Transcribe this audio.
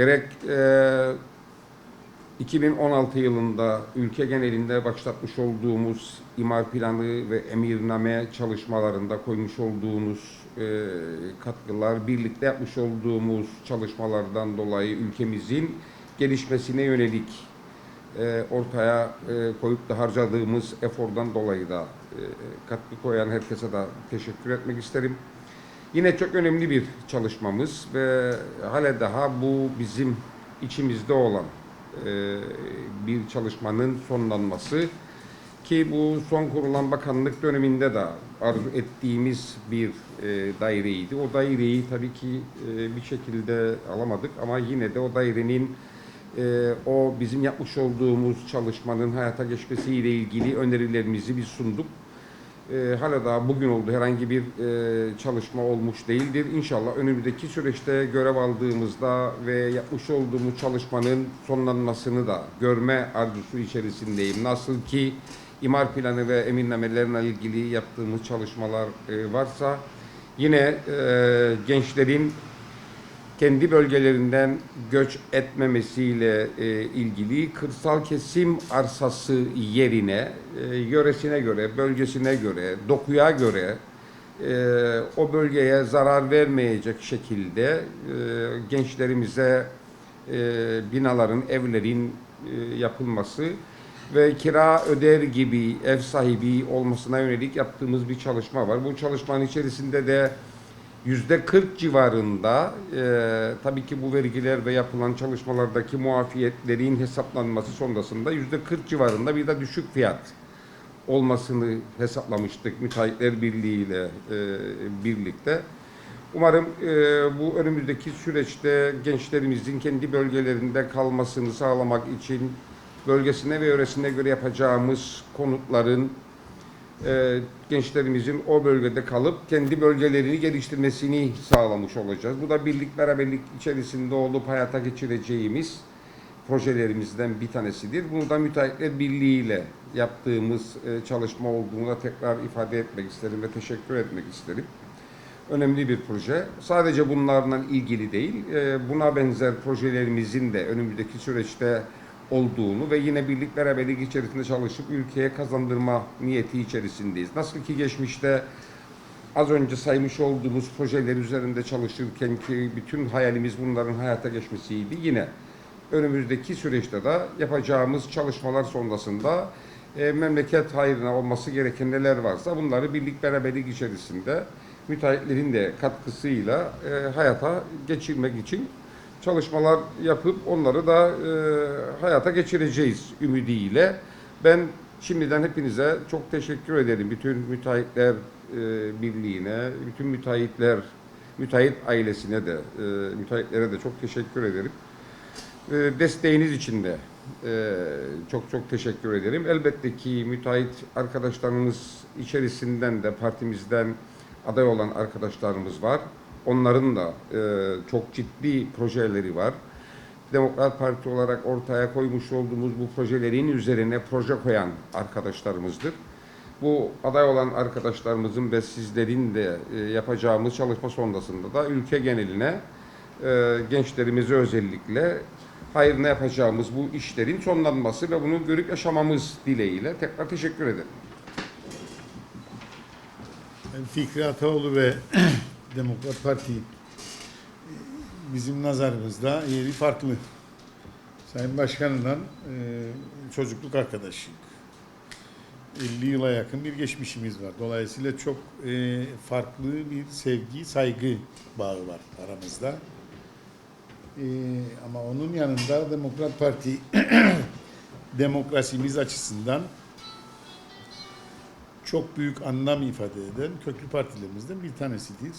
Gerek e, 2016 yılında ülke genelinde başlatmış olduğumuz imar planı ve emirname çalışmalarında koymuş olduğunuz e, katkılar, birlikte yapmış olduğumuz çalışmalardan dolayı ülkemizin gelişmesine yönelik e, ortaya e, koyup da harcadığımız efordan dolayı da e, katkı koyan herkese de teşekkür etmek isterim. Yine çok önemli bir çalışmamız ve hala daha bu bizim içimizde olan e, bir çalışmanın sonlanması ki bu son kurulan bakanlık döneminde de arzu ettiğimiz bir e, daireydi. O daireyi tabii ki e, bir şekilde alamadık ama yine de o dairenin o bizim yapmış olduğumuz çalışmanın hayata geçmesiyle ilgili önerilerimizi biz sunduk. E, hala daha bugün oldu herhangi bir e, çalışma olmuş değildir. İnşallah önümüzdeki süreçte görev aldığımızda ve yapmış olduğumuz çalışmanın sonlanmasını da görme arzusu içerisindeyim. Nasıl ki imar planı ve eminlemelerle ilgili yaptığımız çalışmalar e, varsa yine e, gençlerin kendi bölgelerinden göç etmemesiyle e, ilgili kırsal kesim arsası yerine, e, yöresine göre, bölgesine göre, dokuya göre e, o bölgeye zarar vermeyecek şekilde e, gençlerimize e, binaların, evlerin e, yapılması ve kira öder gibi ev sahibi olmasına yönelik yaptığımız bir çalışma var. Bu çalışmanın içerisinde de yüzde 40 civarında e, tabii ki bu vergiler ve yapılan çalışmalardaki muafiyetlerin hesaplanması sonrasında yüzde 40 civarında bir de düşük fiyat olmasını hesaplamıştık Müteahhitler Birliği ile e, birlikte. Umarım e, bu önümüzdeki süreçte gençlerimizin kendi bölgelerinde kalmasını sağlamak için bölgesine ve yöresine göre yapacağımız konutların e, gençlerimizin o bölgede kalıp kendi bölgelerini geliştirmesini sağlamış olacağız. Bu da birlik beraberlik içerisinde olup hayata geçireceğimiz projelerimizden bir tanesidir. Bunu da Müteahhitler Birliği ile yaptığımız e, çalışma olduğunu da tekrar ifade etmek isterim ve teşekkür etmek isterim. Önemli bir proje. Sadece bunlarla ilgili değil, e, buna benzer projelerimizin de önümüzdeki süreçte olduğunu ve yine birlik beraberlik içerisinde çalışıp ülkeye kazandırma niyeti içerisindeyiz. Nasıl ki geçmişte az önce saymış olduğumuz projeler üzerinde çalışırken ki bütün hayalimiz bunların hayata geçmesiydi. Yine önümüzdeki süreçte de yapacağımız çalışmalar sonrasında e, memleket hayrına olması gereken neler varsa bunları birlik beraberlik içerisinde müteahhitlerin de katkısıyla e, hayata geçirmek için çalışmalar yapıp onları da e, hayata geçireceğiz ümidiyle. Ben şimdiden hepinize çok teşekkür ederim. Bütün müteahhitler e, birliğine, bütün müteahhitler, müteahhit ailesine de, e, müteahhitlere de çok teşekkür ederim. E, desteğiniz için de e, çok çok teşekkür ederim. Elbette ki müteahhit arkadaşlarımız içerisinden de partimizden aday olan arkadaşlarımız var. Onların da e, çok ciddi projeleri var. Demokrat Parti olarak ortaya koymuş olduğumuz bu projelerin üzerine proje koyan arkadaşlarımızdır. Bu aday olan arkadaşlarımızın ve sizlerin de e, yapacağımız çalışma sonrasında da ülke geneline e, gençlerimize özellikle hayrına yapacağımız bu işlerin sonlanması ve bunu görüp yaşamamız dileğiyle tekrar teşekkür ederim. Fikri Ataoğlu ve Demokrat Parti bizim nazarımızda yeri farklı. Sayın Başkan'la e, çocukluk arkadaşıyız. 50 yıla yakın bir geçmişimiz var. Dolayısıyla çok e, farklı bir sevgi, saygı bağı var aramızda. E, ama onun yanında Demokrat Parti demokrasimiz açısından çok büyük anlam ifade eden köklü partilerimizden bir tanesidir.